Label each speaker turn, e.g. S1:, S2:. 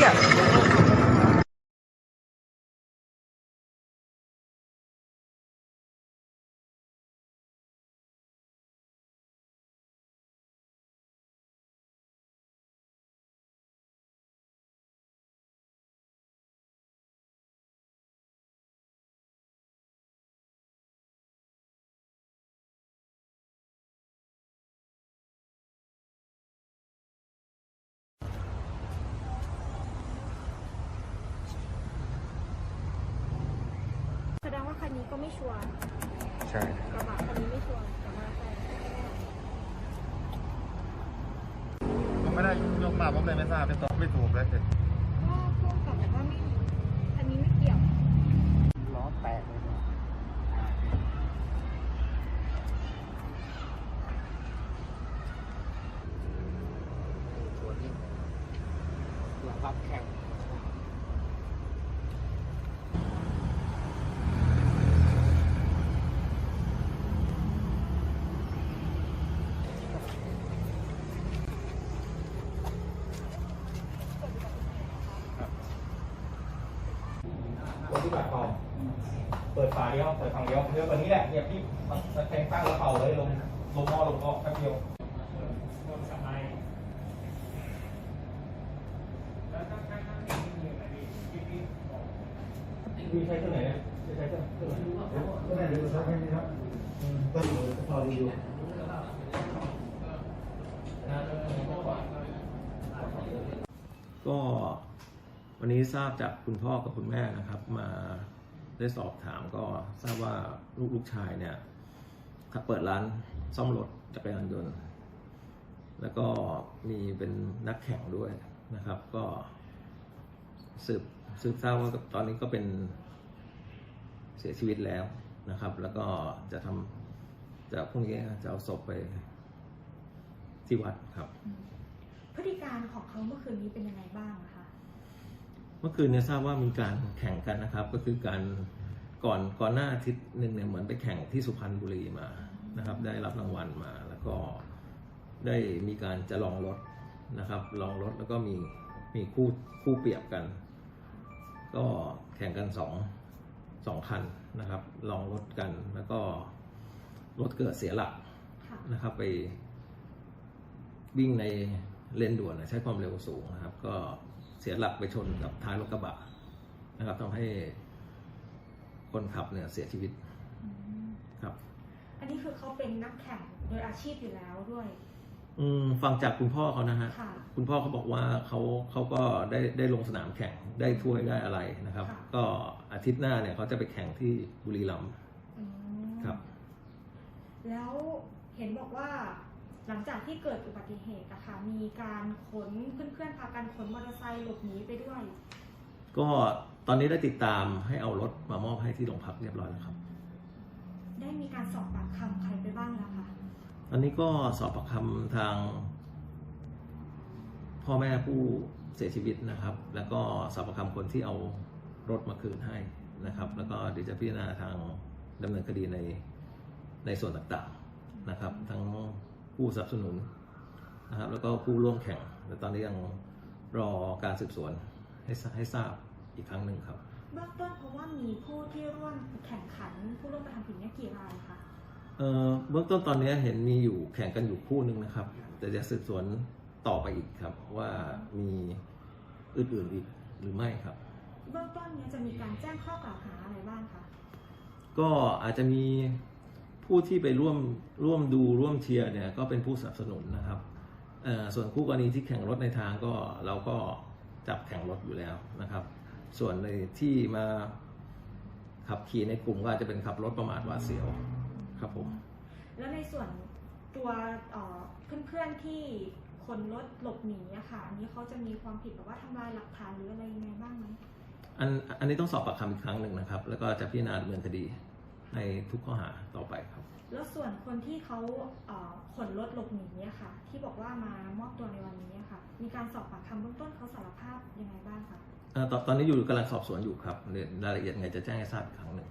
S1: Yeah. คันนี้ก็ไม่ชัวร์
S2: ใช่
S1: กระบะคันนี้ไม่ชัวร์แต่มอเตอร์ไซค์
S2: ผมไม่ได้ยกมาผมเลยไม่ทราบเป็นตอบไม่ถูกเลย
S1: ก็พ่วงกับแบบว่าไม่คันนี้ไม่เกี่ยว
S3: ล้อแตกเลยเนี่ยสวนนี่หลังพับแข็ง
S4: รถที่บัตรเป่าเปิดฝาเดียวเปิดฝั่งเดียวเดียวกว่านี้แหละเนี่ยพี่ตะแคงตั้งแล้วเป่าเลยลงลงหม้อลงก็แป๊บเดียวพี่ใช้เครื่องไหนเนี่ยใช้เครื่องเครื่องไหน
S5: ก็ได้ดูสักแค่นี้ครับก็อยู่พอดีอยู่
S6: ก็ วันนี้ทราบจากคุณพ่อกับคุณแม่นะครับ มาได้สอบถามก็ทราบว่าลูกลูกชายเนี่ยขับเปิดร้านซ่อมรถจักรยานยนต์ แล้วก็มีเป็นนักแข่งด้วยนะครับ ก็สืบสืบทราบว่าตอนนี้ก็เป็นเสียชีวิตแล้วนะครับ แล้วก็จะทำจะพรุ่งนี้จะเอาศพไปที่วัดครับ
S1: พฤติการของเขาเมื่อคืนนี้เป็นยังไงบ้างคะ
S6: เมื่อคืนเนี่ยทราบว่ามีการแข่งกันนะครับ ก็คือการก่อนก่อนหน้าอาทิตย์หนึ่งเนี่ยเหมือนไปแข่งที่สุพรรณบุรีมานะครับ ได้รับรางวัลมาแล้วก็ได้มีการจะลองรถนะครับ ลองรถแล้วก็มีมีคู่คู่เปรียบกัน ก็แข่งกันสองสองคันนะครับ ลองรถกันแล้วก็รถเกิดเสียหลักนะครับ ไปวิ่งในเลนด่วนใช้ความเร็วสูงนะครับ ก็ เสียหลักไปชนกับท้ายรถกระบะนะครับทำให้คนขับเนี่ยเสียชีวิต
S1: อืม
S6: ครับ
S1: อันนี้คือเขาเป็นนักแข่งโดยอาชีพอยู่แล้วด้วย
S6: อืมฟังจากคุณพ่อเขานะฮะ
S1: ค่ะ
S6: คุณพ่อเขาบอกว่าเขาเขาก็ได้ได้ลงสนามแข่งได้ถ้วยได้อะไรนะครับ
S1: ค่ะ
S6: ก็อาทิตย์หน้าเนี่ยเขาจะไปแข่งที่บุรีรัมย์
S1: อืม
S6: ครับ
S1: แล้วเห็นบอกว่า หลังจากที่เกิดอุบัติเหตุอะค่ะมีการขนเพื่อนๆพากันขนมอเตอร์ไซค์หลบหนีไปด้วย
S6: ก็ตอนนี้ได้ติดตามให้เอารถมามอบให้ที่โรงพักเรียบร้อยแล้วครับ
S1: ได้มีการสอบปากคำใครไปบ้างแล้วคะ
S6: ตอนนี้ก็สอบปากคำทาง พ่อแม่ผู้เสียชีวิตนะครับ แล้วก็สอบปากคำคนที่เอารถมาคืนให้นะครับ แล้วก็เดี๋ยวจะพิจารณาทางดำเนินคดีในในส่วนต่างๆนะครับ ทั้ง ผู้สนับสนุนนะครับแล้วก็ผู้ร่วมแข่งแต่ตอนนี้ยังรอการสืบสวนให้ทราให้ทราบอีกครั้งหนึ่งครับ
S1: เบื้องต้นเพราะว่ามีผู้ที่ร่วมแข่งขันผู้ร่วมกระทำผิดเนี่ยกี่รายคะ
S6: เอ่อเบื้องต้นตอนนี้เห็นมีอยู่แข่งกันอยู่คู่หนึ่งนะครับ แต่จะสืบสวนต่อไปอีกครับ ว่ามีอื่นๆอีกหรือไม่ครับ
S1: เบื้องต้นเนี่ยจะมีการแจ้งข้อกล่าวหาอะไรบ้างคะ
S6: ก็อาจจะมี ผู้ที่ไปร่วมร่วมดูร่วมเชียร์เนี่ยก็เป็นผู้สนับสนุนนะครับเอ่อส่วนคู่กรณีที่แข่งรถในทางก็เราก็จับแข่งรถอยู่แล้วนะครับ ส่วนในที่มาขับขี่ในกลุ่มก็อาจจะเป็นขับรถประมาทหวาดเสียวครับผม
S1: แล้วในส่วนตัวเอ่อเพื่อนๆที่คนรถหลบหนีอะค่ะอันนี้เขาจะมีความผิดแบบว่าทำลายหลักฐานหรืออะไรยังไงบ้างไหม
S6: อันอันนี้ต้องสอบปากคำอีกครั้งหนึ่งนะครับ แล้วก็จะพิจารณาดำเนินคดี ในทุกข้อหาต่อไปครับ
S1: แล้วส่วนคนที่เขาเอ่อขนรถหลบหนีอะค่ะ ที่บอกว่ามามอบตัวในวันนี้อะค่ะ มีการสอบปากคำเบื้องต้นเขาสารภาพยังไงบ้างคะ
S6: เอ่อตอนตอนนี้อยู่กำลังสอบสวนอยู่ครับเดี๋ยวรายละเอียดไงจะแจ้งให้ทราบอีกครั้งหนึ่ง